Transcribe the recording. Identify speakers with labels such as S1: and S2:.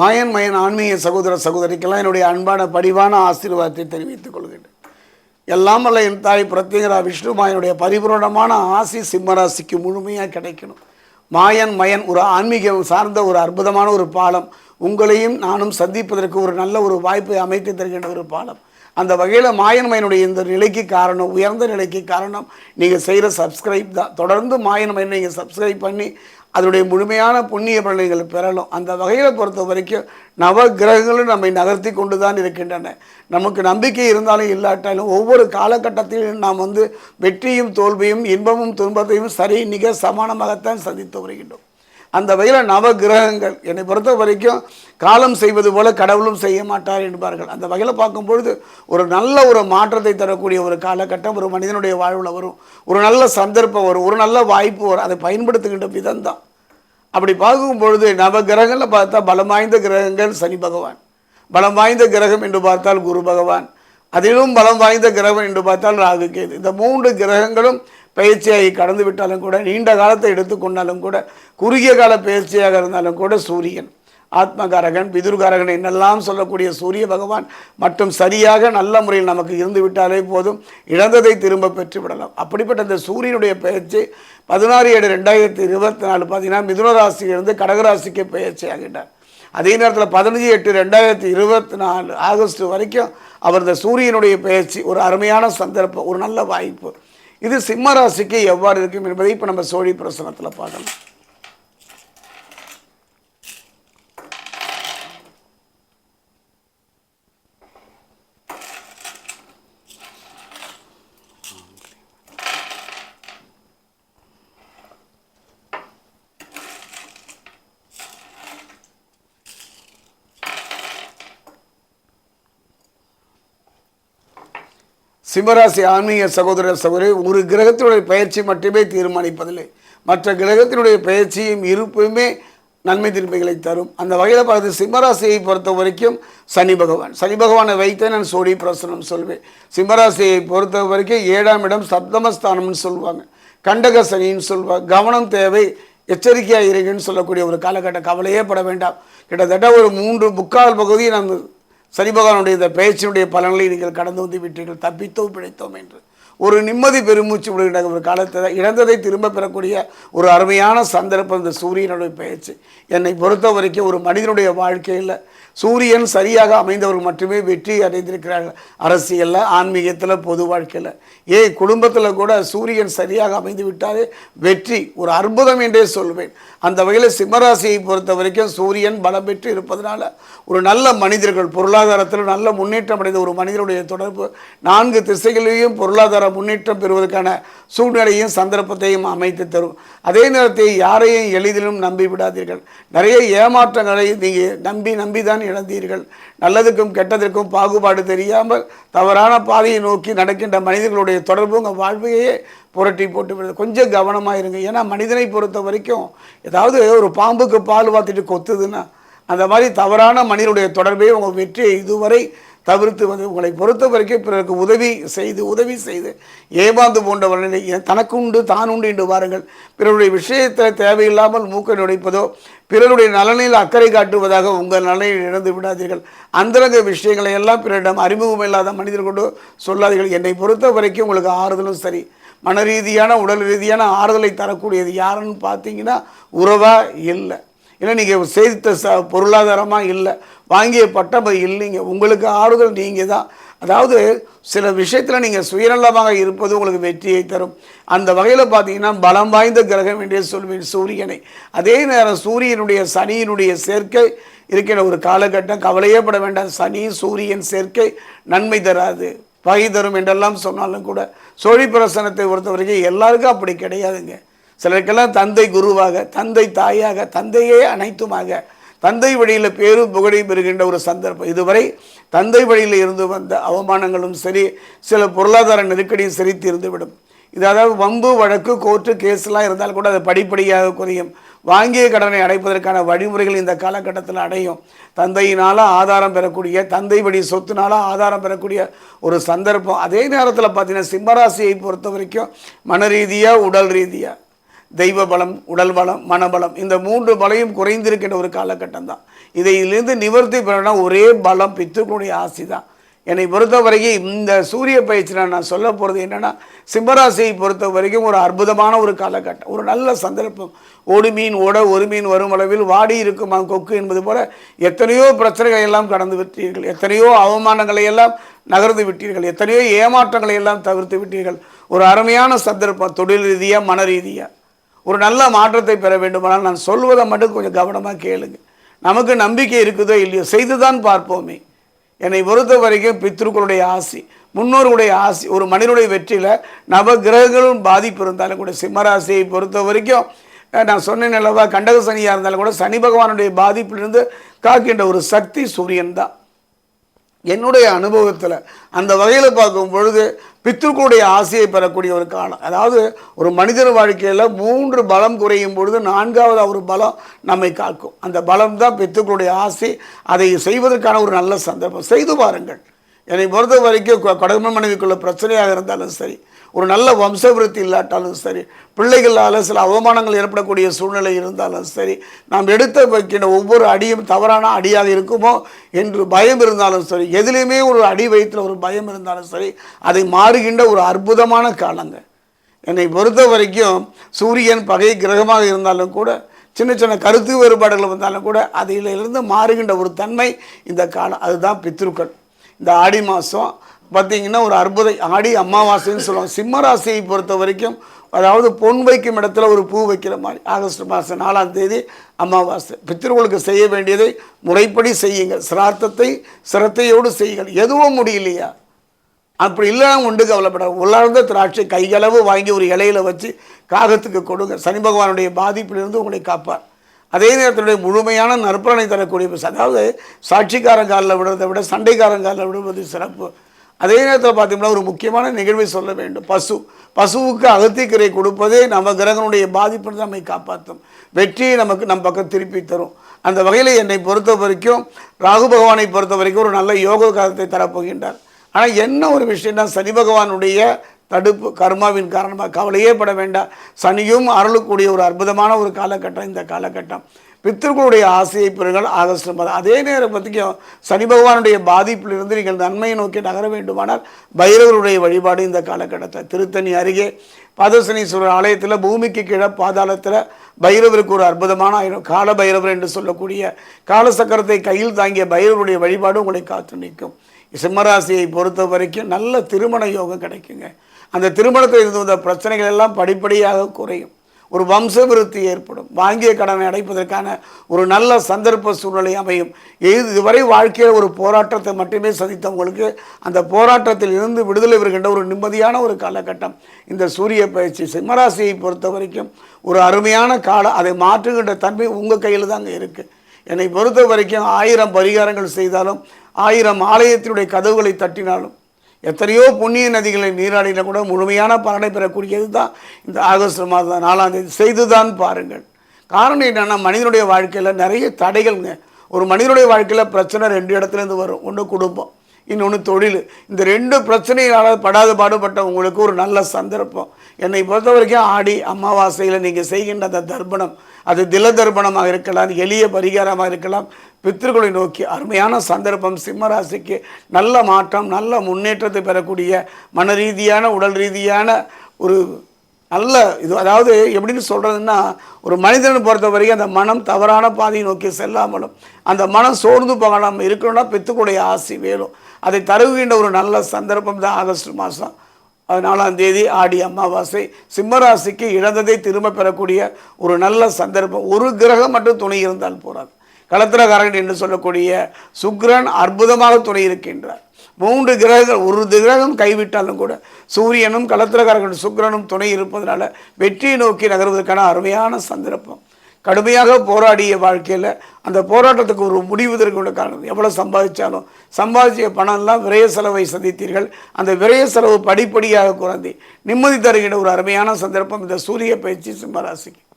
S1: மாயன் மயன் ஆன்மீக சகோதர சகோதரிக்கெல்லாம் என்னுடைய அன்பான படிவான ஆசீர்வாதத்தை தெரிவித்துக் கொள்கின்றேன். எல்லாம் வல்ல என் தாய் பிரத்யேகரா விஷ்ணு மாயனுடைய பரிபூரணமான ஆசி சிம்மராசிக்கு முழுமையாக கிடைக்கணும். மாயன் மயன் ஒரு ஆன்மீகம் சார்ந்த ஒரு அற்புதமான ஒரு பாலம். உங்களையும் நானும் சந்திப்பதற்கு ஒரு நல்ல ஒரு வாய்ப்பை அமைத்து தருகின்ற ஒரு பாலம். அந்த வகையில் மாயன்மையனுடைய இந்த நிலைக்கு காரணம் உயர்ந்த நிலைக்கு காரணம் நீங்கள் செய்கிற சப்ஸ்கிரைப் தான். தொடர்ந்து மாயன் நீங்கள் சப்ஸ்கிரைப் பண்ணி அதனுடைய முழுமையான புண்ணிய பலனை பெறலாம். அந்த வகையில் பொறுத்த வரைக்கும் நவ கிரகங்களும் நம்மை நகர்த்தி கொண்டு தான் இருக்கின்றன. நமக்கு நம்பிக்கை இருந்தாலும் இல்லாட்டாலும் ஒவ்வொரு காலகட்டத்திலும் நாம் வந்து வெற்றியும் தோல்வியும் இன்பமும் துன்பத்தையும் சரி மிக சமானமாகத்தான் சந்தித்து வருகின்றோம். அந்த வகையில் நவ கிரகங்கள் என்னை பொறுத்த வரைக்கும் காலம் செய்வது போல கடவுளும் செய்ய மாட்டார் என்பார்கள். அந்த வகையில் பார்க்கும் பொழுது ஒரு நல்ல ஒரு மாற்றத்தை தரக்கூடிய ஒரு காலகட்டம் ஒரு மனிதனுடைய வாழ்வில் வரும். ஒரு நல்ல சந்தர்ப்பம் வரும். ஒரு நல்ல வாய்ப்பு வரும். அதை பயன்படுத்துகின்ற விதம் தான் அப்படி பார்க்கும் பொழுது நவ கிரகங்களில் பார்த்தா பலம் வாய்ந்த கிரகங்கள் சனி பகவான். பலம் வாய்ந்த கிரகம் என்று பார்த்தால் குரு பகவான். அதிலும் பலம் வாய்ந்த கிரகம் என்று பார்த்தால் ராகு கேது. இந்த மூன்று கிரகங்களும் பயிற்சியாகி கடந்து விட்டாலும் கூட நீண்ட காலத்தை எடுத்துக்கொண்டாலும் கூட குறுகிய கால பயிற்சியாக இருந்தாலும் கூட சூரியன். ஆத்மகாரகன் பிதுர்காரகன் என்னெல்லாம் சொல்லக்கூடிய சூரிய பகவான் மற்றும் சரியாக நல்ல முறையில் நமக்கு இருந்து விட்டாலே போதும் இழந்ததை திரும்ப பெற்று விடலாம். அப்படிப்பட்ட இந்த சூரியனுடைய பயிற்சி பதினாறு ஏழு ரெண்டாயிரத்தி இருபத்தி நாலு பார்த்தீங்கன்னா மிதுன ராசியிலிருந்து கடகராசிக்கு பயிற்சி ஆகிட்டார் அதே நேரத்தில் பதினஞ்சு எட்டு ரெண்டாயிரத்தி இருபத்தி நாலு ஆகஸ்ட் வரைக்கும் அவர் இந்த சூரியனுடைய பயிற்சி ஒரு அருமையான சந்தர்ப்பம் ஒரு நல்ல வாய்ப்பு. இது சிம்ம ராசிக்கு எவ்வாறு இருக்கும் என்பதை இப்போ நம்ம சோழி பிரசனத்தில் பார்க்கலாம். சிம்மராசி ஆன்மீக சகோதர சகோதரி ஒரு கிரகத்தினுடைய பயிற்சி மட்டுமே தீர்மானிப்பதில்லை. மற்ற கிரகத்தினுடைய பயிற்சியும் இருப்புமே நன்மை திரும்பிகளை தரும். அந்த வகையில் பார்த்து சிம்மராசியை பொறுத்த வரைக்கும் சனி பகவான். சனி பகவானை வைத்தே நான் சோடி பிரசனம் சொல்வேன். சிம்மராசியை பொறுத்த வரைக்கும் ஏழாம் இடம் சப்தமஸ்தானம்னு சொல்லுவாங்க கண்டக சனின்னு சொல்லுவாங்க கவனம் தேவை எச்சரிக்கையாக இருங்கன்னு சொல்லக்கூடிய ஒரு காலகட்ட கவலையே பட வேண்டாம். கிட்டத்தட்ட ஒரு மூன்று முக்கால் பகுதியை நம்ம சனி பகவானுடைய இந்த பேச்சினுடைய பலன்களை நீங்கள் கடந்து வந்து விட்டீர்கள். தப்பித்தோம் பிழைத்தோம் என்று. ஒரு நிம்மதி பெருமூச்சு விடுகின்ற ஒரு காலத்தை இழந்ததை திரும்ப பெறக்கூடிய ஒரு அருமையான சந்தர்ப்பம் இந்த சூரியனுடைய பயிற்சி. என்னை பொறுத்த வரைக்கும் ஒரு மனிதனுடைய வாழ்க்கையில் சூரியன் சரியாக அமைந்தவர்கள் மட்டுமே வெற்றி அடைந்திருக்கிறார்கள். அரசியலில் ஆன்மீகத்தில் பொது வாழ்க்கையில். ஏ குடும்பத்தில் கூட சூரியன் சரியாக அமைந்து விட்டாலே வெற்றி ஒரு அற்புதம் என்றே சொல்வேன். அந்த வகையில் சிம்மராசியை பொறுத்த வரைக்கும் சூரியன் பலம் பெற்று இருப்பதனால ஒரு நல்ல மனிதர்கள் பொருளாதாரத்தில் நல்ல முன்னேற்றம் அடைந்த ஒரு மனிதனுடைய தொடர்பு நான்கு திசைகளிலேயும் பொருளாதார முன்னேற்றம் பெறுவதற்கான சூழ்நிலையும் சந்தர்ப்பத்தையும் அமைத்து தரும். அதே நேரத்தில் யாரையும் எளிதிலும் நம்பி விடாதீர்கள். நிறைய ஏமாற்றங்களை நீங்கள் நம்பி நம்பி தான் இழந்தீர்கள். நல்லதுக்கும் கெட்டதற்கும் பாகுபாடு தெரியாமல் தவறான பாதையை நோக்கி நடக்கின்ற மனிதர்களுடைய தொடர்பு உங்கள் வாழ்வையே புரட்டி போட்டு விடுது கொஞ்சம் கவனமாக இருங்க. ஏன்னா மனிதனை பொறுத்த வரைக்கும் ஏதாவது ஒரு பாம்புக்கு பால் வாத்திட்டு கொத்துதுன்னா அந்த மாதிரி தவறான மனிதனுடைய தொடர்பே உங்கள் வெற்றியை இதுவரை தவிர்த்து வந்து உங்களை பொறுத்த வரைக்கும் பிறருக்கு உதவி செய்து உதவி செய்து ஏமாந்து போன்றவர்களை தனக்கு உண்டு தான் உண்டு என்று வாருங்கள். பிறருடைய விஷயத்தில் தேவையில்லாமல் மூக்கை நுழைப்பதோ பிறருடைய நலனில் அக்கறை காட்டுவதாக உங்கள் நலனில் இழந்து விடாதீர்கள். அந்தரங்க விஷயங்களை எல்லாம் பிறரிடம் அறிமுகம் இல்லாத மனிதர்கொண்டு சொல்லாதீர்கள். என்னை பொறுத்த வரைக்கும் உங்களுக்கு ஆறுதலும் சரி. மன ரீதியான உடல் ரீதியான ஆறுதலை தரக்கூடியது யாருன்னு பார்த்தீங்கன்னா உறவாக இல்லை. ஏன்னா நீங்கள் செய்த ச பொருளாதாரமாக இல்லை வாங்கிய பட்டம் இல்லைங்க. உங்களுக்கு ஆறுதல் நீங்கள் தான் அதாவது சில விஷயத்தில் நீங்கள் சுயநலமாக இருப்பது உங்களுக்கு வெற்றியை தரும். அந்த வகையில் பார்த்தீங்கன்னா பலம் வாய்ந்த கிரகம் என்றே சொல்வேன் சூரியனை. அதே நேரம் சூரியனுடைய சனியினுடைய சேர்க்கை இருக்கிற ஒரு காலகட்டம். கவலையே பட வேண்டாம். சனி சூரியன் சேர்க்கை நன்மை தராது. வகை தரும் என்றெல்லாம் சொன்னாலும் கூட சோழி பிரசனத்தை பொறுத்த வரைக்கும் எல்லாருக்கும் அப்படி கிடையாதுங்க. சிலருக்கெல்லாம் தந்தை குருவாக தந்தை தாயாக தந்தையே அனைத்துமாக தந்தை வழியில் பேரும் புகழையும் பெறுகின்ற ஒரு சந்தர்ப்பம். இதுவரை தந்தை வழியில் இருந்து வந்த அவமானங்களும் சரி சில பொருளாதார நெருக்கடியும் சரி தீர்ந்துவிடும். இது அதாவது வம்பு வழக்கு கோர்ட்டு கேஸ்லாம் இருந்தால் கூட அது படிப்படியாக குறையும். வாங்கிய கடனை அடைப்பதற்கான வழிமுறைகள் இந்த காலகட்டத்தில் அடையும். தந்தையினால் ஆதாரம் பெறக்கூடிய தந்தை வழி சொத்துனால ஆதாரம் பெறக்கூடிய ஒரு சந்தர்ப்பம். அதே நேரத்தில் பார்த்தீங்கன்னா சிம்மராசியை பொறுத்த வரைக்கும் மன ரீதியாக உடல் ரீதியாக தெய்வ பலம் உடல் பலம் மனபலம் இந்த மூன்று பலையும் குறைந்திருக்கின்ற ஒரு காலகட்டம் தான். இதிலிருந்து நிவர்த்தி பெறணும்னா ஒரே பலம் பித்துக்களுடைய ஆசி தான் என்னை பொறுத்த வரைக்கும் இந்த சூரிய பயிற்சியில் நான் சொல்ல போகிறது என்னென்னா சிம்மராசியை பொறுத்த வரைக்கும் ஒரு அற்புதமான ஒரு காலகட்டம். ஒரு நல்ல சந்தர்ப்பம். ஓடு மீன் ஓட ஒரு மீன் வரும் அளவில் வாடி இருக்குமா கொக்கு என்பது போல எத்தனையோ பிரச்சனைகளை எல்லாம் கடந்து விட்டீர்கள். எத்தனையோ அவமானங்களை எல்லாம் நகர்ந்து விட்டீர்கள். எத்தனையோ ஏமாற்றங்களை எல்லாம் தவிர்த்து விட்டீர்கள். ஒரு அருமையான சந்தர்ப்பம் தொழில் ரீதியாக மன ரீதியாக ஒரு நல்ல மாற்றத்தை பெற வேண்டுமானால் நான் சொல்வதை மட்டும் கொஞ்சம் கவனமாக கேளுங்க. நமக்கு நம்பிக்கை இருக்குதோ இல்லையோ செய்து தான் பார்ப்போமே. என்னை பொறுத்த வரைக்கும் பித்ருக்களுடைய ஆசி முன்னோர்களுடைய ஆசி ஒரு மனிதனுடைய வெற்றியில் நவ கிரகங்களும் பாதிப்பு இருந்தாலும் கூட சிம்மராசியை பொறுத்த வரைக்கும் நான் சொன்னேன் அல்லவா கண்டக சனியாக இருந்தாலும் கூட சனி பகவானுடைய பாதிப்பிலிருந்து காக்கின்ற ஒரு சக்தி சூரியன் தான். என்னுடைய அனுபவத்தில் அந்த வகையில் பார்க்கும் பொழுது பித்ருக்களுடைய ஆசையை பெறக்கூடிய ஒரு காலம் அதாவது ஒரு மனிதர் வாழ்க்கையில் மூன்று பலம் குறையும் பொழுது நான்காவது ஒரு பலம் நம்மை காக்கும். அந்த பலம் தான் பித்துக்களுடைய ஆசை. அதை செய்வதற்கான ஒரு நல்ல சந்தர்ப்பம். செய்து பாருங்கள். என்னை பொறுத்த வரைக்கும் கடமை மனைவிக்குள்ள பிரச்சனையாக இருந்தாலும் சரி ஒரு நல்ல வம்சவிருத்தி இல்லாட்டாலும் சரி பிள்ளைகளால் சில அவமானங்கள் ஏற்படக்கூடிய சூழ்நிலை இருந்தாலும் சரி நாம் எடுத்து வைக்கின்ற ஒவ்வொரு அடியும் தவறான அடியாக இருக்குமோ என்று பயம் இருந்தாலும் சரி எதுலேயுமே ஒரு அடி வயிற்றில் ஒரு பயம் இருந்தாலும் சரி அதை மாறுகின்ற ஒரு அற்புதமான காலங்கள் என்னை பொறுத்த வரைக்கும் சூரியன் பகை கிரகமாக இருந்தாலும் கூட சின்ன சின்ன கருத்து வேறுபாடுகள் வந்தாலும் கூட அதிலிருந்து மாறுகின்ற ஒரு தன்மை இந்த காலம் அதுதான் பித்ருக்கள். இந்த ஆடி மாதம் பார்த்தீங்கன்னா ஒரு அற்புத ஆடி அமாவாசைன்னு சொல்லுவாங்க. சிம்ம ராசியை பொறுத்த வரைக்கும் அதாவது பொன் வைக்கும் இடத்துல ஒரு பூ வைக்கிற மாதிரி ஆகஸ்ட் மாதம் நாலாம் தேதி அமாவாசை. பித்திருவுகளுக்கு செய்ய வேண்டியதை முறைப்படி செய்யுங்கள். சிரார்த்தத்தை சிரத்தையோடு செய்யுங்கள். எதுவும் முடியலையா? அப்படி இல்லாமல் உண்டு கவலைப்பட உலர்ந்த திராட்சை கைகளவு வாங்கி ஒரு இலையில வச்சு காகத்துக்கு கொடுங்க. சனி பகவானுடைய பாதிப்பிலிருந்து உங்களை காப்பார். அதே நேரத்தினுடைய முழுமையான நற்பலனை தரக்கூடிய பஸ். அதாவது சாட்சிக்காரன் காலில் விடுறதை விட சண்டைக்காரன் காலில் விடுவது சிறப்பு. அதே நேரத்தில் பார்த்தீங்கன்னா ஒரு முக்கியமான நிகழ்வை சொல்ல வேண்டும். பசு பசுவுக்கு அகத்திக்கரை கொடுப்பதே நம்ம கிரகனுடைய பாதிப்பு நம்மை காப்பாற்றும். வெற்றியை நமக்கு நம் பக்கம் திருப்பி தரும். அந்த வகையில் என்னை பொறுத்த வரைக்கும் ராகு பகவானை பொறுத்த வரைக்கும் ஒரு நல்ல யோக காலத்தை தரப்போகின்றார். ஆனால் என்ன ஒரு விஷயம்னா சனி பகவானுடைய தடுப்பு கர்மாவின் காரணமாக கவலையே பட வேண்டாம். சனியும் அருளக்கூடிய ஒரு அற்புதமான ஒரு காலகட்டம் இந்த காலகட்டம். பித்திருக்களுடைய ஆசையை பெறுங்கள் ஆகஸ்ட் மாதம். அதே நேரம் பார்த்திக்கும் சனி பகவானுடைய பாதிப்பிலிருந்து நீங்கள் நன்மையை நோக்கி நகர வேண்டுமானால் பைரவருடைய வழிபாடு இந்த காலகட்டத்தை திருத்தணி அருகே பாதசனீஸ்வரர் ஆலயத்தில் பூமிக்கு கீழே பாதாளத்தில் பைரவருக்கு ஒரு அற்புதமான ஆயிரம் கால பைரவர் என்று சொல்லக்கூடிய காலசக்கரத்தை கையில் தாங்கிய பைரவருடைய வழிபாடு உங்களை காத்து நிற்கும். சிம்மராசியை பொறுத்த வரைக்கும் நல்ல திருமண யோகம் கிடைக்குங்க. அந்த திருமணத்தில் இருந்து வந்த பிரச்சனைகள் எல்லாம் படிப்படியாக குறையும். ஒரு வம்ச விருத்தி ஏற்படும். வாங்கிய கடனை அடைப்பதற்கான ஒரு நல்ல சந்தர்ப்ப சூழ்நிலை அமையும். இது இதுவரை வாழ்க்கையில் ஒரு போராட்டத்தை மட்டுமே சந்தித்தவங்களுக்கு அந்த போராட்டத்தில் இருந்து விடுதலை வருகின்ற ஒரு நிம்மதியான ஒரு காலகட்டம். இந்த சூரிய பயிற்சி சிம்மராசியை பொறுத்த வரைக்கும் ஒரு அருமையான காலம். அதை மாற்றுகின்ற தன்மை உங்கள் கையில் தாங்க இருக்குது என்னை பொறுத்த வரைக்கும் ஆயிரம் பரிகாரங்கள் செய்தாலும் ஆயிரம் ஆலயத்தினுடைய கதவுகளை தட்டினாலும் எத்தனையோ புண்ணிய நதிகளை நீராடின கூட முழுமையான பலனை பெறக்கூடியது தான் இந்த ஆகஸ்ட் மாதம் நாலாம் தேதி. செய்துதான் பாருங்கள். காரணம் என்னென்னா மனிதனுடைய வாழ்க்கையில் நிறைய தடைகள்ங்க. ஒரு மனிதனுடைய வாழ்க்கையில் பிரச்சனை ரெண்டு இடத்துலேருந்து வரும். ஒன்று குடும்பம் இன்னொன்று தொழில். இந்த ரெண்டு பிரச்சனைகளால் படாது பாடுபட்ட உங்களுக்கு ஒரு நல்ல சந்தர்ப்பம். என்னை பொறுத்த வரைக்கும் ஆடி அமாவாசையில் நீங்கள் செய்கின்ற அந்த தர்ப்பணம் அது தில தர்ப்பணமாக இருக்கலாம் எளிய பரிகாரமாக இருக்கலாம். பித்திருக்களை நோக்கி அருமையான சந்தர்ப்பம் சிம்மராசிக்கு நல்ல மாற்றம் நல்ல முன்னேற்றத்தை பெறக்கூடிய மன ரீதியான உடல் ரீதியான ஒரு நல்ல இது. அதாவது எப்படின்னு சொல்கிறதுன்னா ஒரு மனிதனை பொறுத்த வரைக்கும் அந்த மனம் தவறான பாதையை நோக்கி செல்லாமலும் அந்த மனம் சோர்ந்து போகாமல் இருக்கணும்னா பித்துக்குடைய ஆசி வேணும். அதை தருகின்ற ஒரு நல்ல சந்தர்ப்பம் தான் ஆகஸ்ட் மாதம் நாலாம் தேதி ஆடி அமாவாசை. சிம்மராசிக்கு இழந்ததை திரும்ப பெறக்கூடிய ஒரு நல்ல சந்தர்ப்பம். ஒரு கிரகம் மட்டும் துணை இருந்தால் போராது களத்திரகாரன் என்று சொல்லக்கூடிய சுக்கிரன் அற்புதமாக துணை இருக்கின்றார். மூன்று கிரகங்கள் ஒரு கிரகம் கைவிட்டாலும் கூட சூரியனும் களத்திரகாரகன் சுக்ரனும் துணை இருப்பதனால வெற்றியை நோக்கி நகர்வதற்கான அருமையான சந்தர்ப்பம். கடுமையாக போராடிய வாழ்க்கையில் அந்த போராட்டத்துக்கு ஒரு முடிவதற்கு உள்ள காரணம் எவ்வளோ சம்பாதிச்சாலும் சம்பாதிச்ச பணம்லாம் விரய செலவை சந்தித்தீர்கள். அந்த விரய செலவு படிப்படியாக குறைந்து நிம்மதி தருகின்ற ஒரு அருமையான சந்தர்ப்பம் இந்த சூரிய பயிற்சி சிம்மராசிக்கு